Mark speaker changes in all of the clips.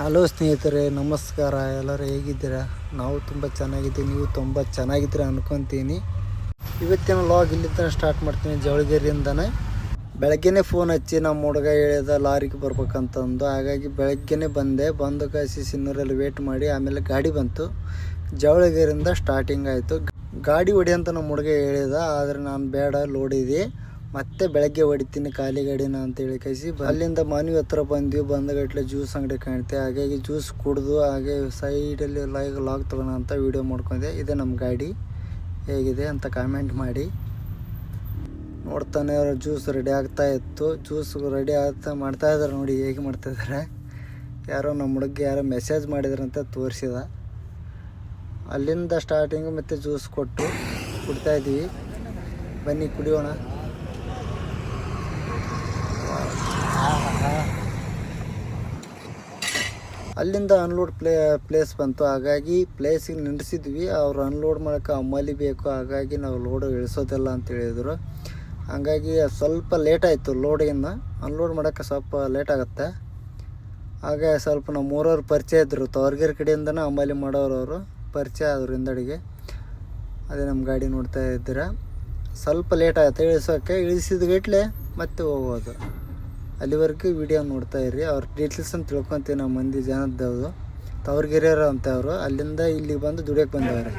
Speaker 1: Hello ಸ್ನೇಹಿತರೆ, ನಮಸ್ಕಾರ. ಎಲ್ಲರೂ ಹೇಗಿದ್ದೀರಾ? ನಾವು ತುಂಬ ಚೆನ್ನಾಗಿದ್ದೀವಿ. ನೀವು ತುಂಬ ಚೆನ್ನಾಗಿದ್ದೀರ ಅನ್ಕೊತೀನಿ. ಇವತ್ತಿನ ಲಾಗ್ ಇಲ್ಲಿಂದ ಸ್ಟಾರ್ಟ್ ಮಾಡ್ತೀನಿ. ಜವಳಗಿರಿಯಿಂದನೇ. ಬೆಳಗ್ಗೆನೇ ಫೋನ್ ಹಚ್ಚಿ ನಮ್ಮ ಹುಡುಗ ಹೇಳಿದ ಲಾರಿಗೆ ಬರ್ಬೇಕಂತಂದು. ಹಾಗಾಗಿ ಬೆಳಗ್ಗೆನೇ ಬಂದೆ. ಬಂದು ಕಾಯಿಸಿ ಸಿನ್ನೂರಲ್ಲಿ ವೇಟ್ ಮಾಡಿ. ಆಮೇಲೆ ಗಾಡಿ ಬಂತು. ಜವಳಗಿರಿಯಿಂದ ಸ್ಟಾರ್ಟಿಂಗ್ ಆಯಿತು. ಗಾಡಿ ಹೊಡಿ ಅಂತ ನಮ್ಮ ಹುಡುಗ ಹೇಳಿದ. ಆದರೆ ನಾನು ಬೇಡ ಲೋಡ್ ಇದೆ. ಮತ್ತೆ ಬೆಳಗ್ಗೆ ಹೊಡಿತೀನಿ ಖಾಲಿ ಗಾಡಿನ ಅಂತ ಹೇಳಿ ಕಳಿಸಿ ಅಲ್ಲಿಂದ ಮನೆ ಹತ್ರ ಬಂದ್ವಿ, ಬಂದಗಟ್ಲೆ ಜ್ಯೂಸ್ ಅಂಗಡಿ ಕಾಣುತ್ತೆ ಹಾಗಾಗಿ ಜ್ಯೂಸ್ ಕುಡಿದು, ಹಾಗೆ ಸೈಡಲ್ಲಿ ಲೈಕ್ ಲಾಗ್ ತಗೋಣ ಅಂತ ವೀಡಿಯೋ ಮಾಡ್ಕೊಂಡೆ. ಇದೆ ನಮ್ಮ ಗಾಡಿ. ಹೇಗಿದೆ ಅಂತ ಕಾಮೆಂಟ್ ಮಾಡಿ. ನೋಡ್ತಾನೆ ಅವ್ರ ಜ್ಯೂಸ್ ರೆಡಿ ಆಗ್ತಾ ಇತ್ತು. ಜ್ಯೂಸ್ ರೆಡಿ ಆಗ್ತಾ ಮಾಡ್ತಾ ಇದ್ದಾರೆ ನೋಡಿ ಹೇಗೆ ಮಾಡ್ತಾ ಇದ್ದಾರೆ ಯಾರೋ ನಮ್ಮ ಹುಡುಗಿ ಯಾರೋ ಮೆಸೇಜ್ ಮಾಡಿದ್ರಂತ ತೋರಿಸಿದ. ಅಲ್ಲಿಂದ ಸ್ಟಾರ್ಟಿಂಗು ಮತ್ತು ಜ್ಯೂಸ್ ಕೊಟ್ಟು ಕುಡ್ತಾ ಇದ್ದೀವಿ. ಬನ್ನಿ ಕುಡಿಯೋಣ. ಅಲ್ಲಿಂದ ಅನ್ಲೋಡ್ ಪ್ಲೇ ಪ್ಲೇಸ್ ಬಂತು. ಹಾಗಾಗಿ ಪ್ಲೇಸಿಗೆ ನಿಲ್ಲಿಸಿದ್ವಿ ಅವ್ರು ಅನ್ಲೋಡ್ ಮಾಡೋಕೆ ಅಮ್ಮಲಿ ಬೇಕು. ಹಾಗಾಗಿ ನಾವು ಲೋಡು ಇಳಿಸೋದಿಲ್ಲ ಅಂತ ಹೇಳಿದರು. ಹಾಗಾಗಿ ಸ್ವಲ್ಪ ಲೇಟಾಯಿತು ಲೋಡಿಂದ ಅನ್ಲೋಡ್ ಮಾಡೋಕ್ಕೆ ಸ್ವಲ್ಪ ಲೇಟ್ ಆಗುತ್ತೆ. ಹಾಗೆ ಸ್ವಲ್ಪ ನಮ್ಮ ಊರವ್ರು ಪರಿಚಯ ಇದ್ದರು ತವರ್ಗೆರೆ ಕಡೆಯಿಂದನೇ ಅಂಬಾಲಿ ಮಾಡೋರು ಅವರು. ಪರಿಚಯ ಆದರು ಹಿಂದಡಿಗೆ. ಅದೇ ನಮ್ಮ ಗಾಡಿ ನೋಡ್ತಾ ಇದ್ದೀರ. ಸ್ವಲ್ಪ ಲೇಟ್ ಇಳಿಸೋಕ್ಕೆ ಇಳಿಸಿದ ಗಟ್ಲೆ ಮತ್ತೆ ಹೋಗೋದು. ಅಲ್ಲಿವರೆಗೂ ವಿಡಿಯೋ ನೋಡ್ತಾ ಇರಿ. ಅವ್ರ ಡೀಟೇಲ್ಸ್ ಅಂತ ತಿಳ್ಕೊತೀವಿ ನಮ್ಮ ಮಂದಿ ಜನದ್ದು ತವರ್ಗೆರೆಯವರು ಅಂತ ಅವರು. ಅಲ್ಲಿಂದ ಇಲ್ಲಿಗೆ ಬಂದು ದುಡಿಯೋಕೆ ಬಂದವ್ರೆ.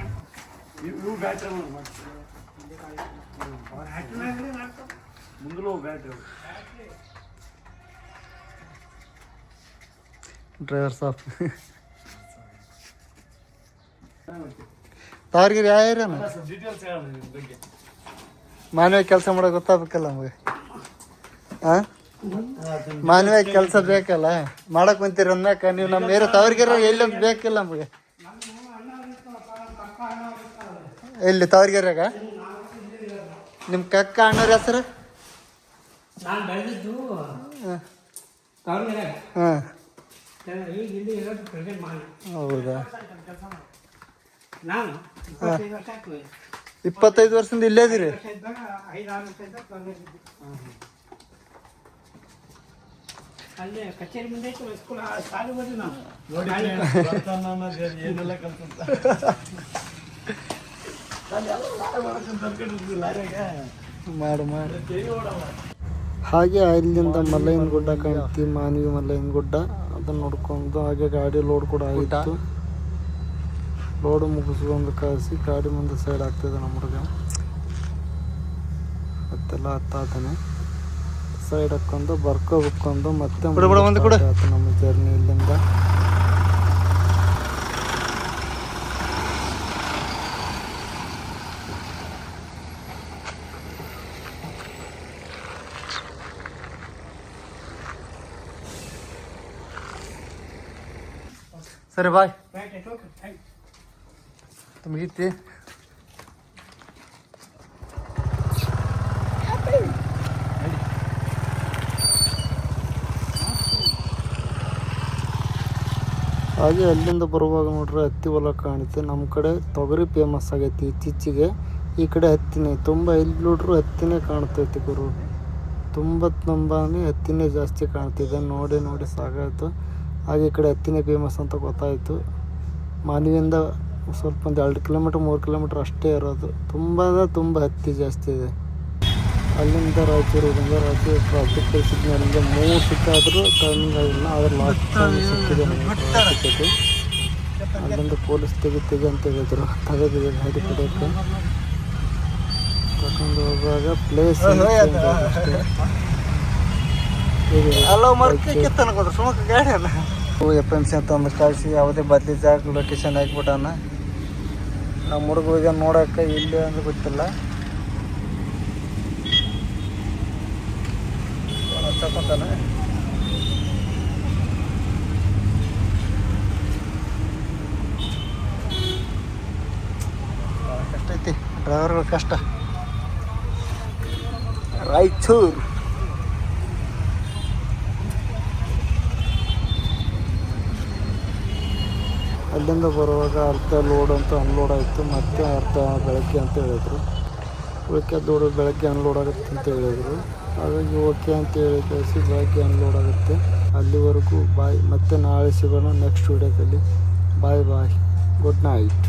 Speaker 1: ಡ್ರೈವರ್ ಸಾಫ್ ತವರ್ಗಿರಿ ಯಾವ ಏರಿಯಾನ ಮಾನವ ಕೆಲಸ ಮಾಡೋಕೆ ಗೊತ್ತಾಗಬೇಕಲ್ಲ ನಮಗೆ. ಹಾಂ ಮಾನವ ಕೆಲಸ ಬೇಕಲ್ಲ? ಮಾಡಕ್ ಕುಂತೀರ ಅನ್ನಕ ನೀವು ನಮ್ಮ ಏರ ತವರಿಗೆರ ಎಲ್ಲಿ ಬೇಕಿಲ್ಲ ನಮಗೆ. ಎಲ್ಲಿ ತವರಿಗೆರಾಗ ನಿಮ್ಮ ಕಕ್ಕ ಅಣ್ಣವ್ರ ಹೆಸರು? ಹಾಂ. ಹೌದಾ?
Speaker 2: ಇಪ್ಪತ್ತೈದು
Speaker 1: ವರ್ಷದಿಂದ ಇಲ್ಲೇ ಇದೀರಿ?
Speaker 2: ಅಲ್ಲೇ ಕಚೇರಿ ಮುಂದೆ ಇತ್ತು ಸ್ಕೂಲ್ ಶಾಲೆ ಹೋದ್ವಿ ನಾವು.
Speaker 1: ಮಾಡು ಮಾಡು. ಹಾಗೆ ಅಲ್ಲಿಂದ ಮಲ್ಲಯ್ಯನ ಗುಡ್ಡ ಕಾಣ್ತಿ ಮಾನವಿ ಮಲ್ಲಯ್ಯನ ಗುಡ್ಡ ಅದನ್ನ ನೋಡ್ಕೊಂಡು ಹಾಗೆ ಗಾಡಿ ಲೋಡ್ ಕೂಡ ಆಯಿತು. ಲೋಡ್ ಮುಗಿಸ್ಕೊಂಡು ಕಳಿಸಿ ಗಾಡಿ ಮುಂದೆ ಸೈಡ್ ಆಗ್ತದೆ ನಮ್ಮ ಹುಡುಗ. ಮತ್ತೆಲ್ಲ ಹತ್ತಾತಾನೆ. ಸೈಡ್ ಹಾಕೊಂಡು ಮತ್ತೆ ಒಂದು start ಆಯ್ತು ನಮ್ಮ ಜರ್ನಿ ಇಲ್ಲಿಂದ. ಸರಿ ಬಾಯ್ ಮುಗೀತಿ ಹಾಗೆ ಅಲ್ಲಿಂದ ಬರುವಾಗ ನೋಡ್ರಿ ಹತ್ತಿ ಹೊಲ ಕಾಣುತ್ತೆ ನಮ್ಮ ಕಡೆ ತೊಗರಿ ಫೇಮಸ್ ಆಗೈತಿ ಇತ್ತೀಚಿಗೆ. ಈ ಕಡೆ ಹತ್ತಿನೇ, ತುಂಬ ಎಲ್ಲಿ ನೋಡ್ರು ಹತ್ತಿನೇ ಕಾಣ್ತೈತಿ ಗುರು. ತುಂಬ ಹತ್ತಿನೇ ಜಾಸ್ತಿ ಕಾಣ್ತಿದೆ. ನೋಡಿ ನೋಡಿ ಸಾಕಾಯಿತು ಹಾಗೆ ಈ ಕಡೆ ಹತ್ತಿನೇ ಫೇಮಸ್ ಅಂತ ಗೊತ್ತಾಯಿತು. ಮಾನವಿಯಿಂದ ಸ್ವಲ್ಪ ಒಂದು ಎರಡು ಕಿಲೋಮೀಟ್ರ್ ಮೂರು ಕಿಲೋಮೀಟ್ರ್ ಅಷ್ಟೇ ಇರೋದು. ತುಂಬ ತುಂಬ ಹತ್ತಿ ಜಾಸ್ತಿ ಇದೆ. ಅಲ್ಲಿಂದ ರಾಯಚೂರು ಇಲ್ಲಿಂದ ರಾಯಚೂರು ಟ್ರಾಫಿಕ್ ಸಿಗ್ನಲ್ಗೆ ಮೂರು ಸಿಕ್ಕಾದರೂ ಟರ್ನಿಂಗ್ ಆಗಿಲ್ಲ ಆದರೆ ಲಾಸ್ಟ್ ಟೈಮ್ ಸಿಕ್ಕಿದೆ ನಮಗೆ ಟ್ರಾಫಿಕ್ ಅಲ್ಲಿಂದ ಪೊಲೀಸ್ ತೆಗಿತೀವಿ ಅಂತ ಹೇಳಿದ್ರು. ತೆಗೆದಿದೆ ಗಾಡಿ ಕಡೆಯಕ್ಕೆ ತಗೊಂಡು ಹೋಗುವಾಗ ಪ್ಲೇಸ್ ಎಫ್ ಎಂ ಸಿ ಅಂತ ಒಂದು ಕಳಿಸಿ ಯಾವುದೇ ಬದಲಿ ಜಾಗ ಲೊಕೇಶನ್ ಹಾಕ್ಬಿಟ್ಟಾನ ನಮ್ಮ ಹುಡುಗರಿಗೆ ನೋಡೋಕೆ ಇಲ್ಲಿ ಅಂದ್ರೆ ಗೊತ್ತಿಲ್ಲ. ತಗೊಂತಾನೆ ಕಷ್ಟ ಐತಿ, ಡ್ರೈವರ್ಗಳು ಕಷ್ಟ. ರಾಯಚೂರು. ಅಲ್ಲಿಂದ ಬರುವಾಗ ಅರ್ಧ ಲೋಡ್ ಅಂತ ಅನ್ಲೋಡ್ ಆಯಿತು, ಮತ್ತೆ ಅರ್ಧ ಬೆಳಗ್ಗೆ ಅಂತ ಹೇಳಿದ್ರು. ಉಳಿಕೆ ದೂಡು ಬೆಳಗ್ಗೆ ಅನ್ಲೋಡ್ ಆಗುತ್ತೆ ಅಂತ ಹೇಳಿದರು. ಹಾಗಾಗಿ ಓಕೆ ಅಂತ ಹೇಳಿ ಕಳಿಸಿ ಬೆಳಗ್ಗೆ ಅನ್ಲೋಡ್ ಆಗುತ್ತೆ. ಅಲ್ಲಿವರೆಗೂ ಬಾಯ್, ಮತ್ತೆ ನಾಳೆ ಸಿಗೋಣ ನೆಕ್ಸ್ಟ್ ವೀಡಿಯೋದಲ್ಲಿ ಬಾಯ್ ಬಾಯ್. Good night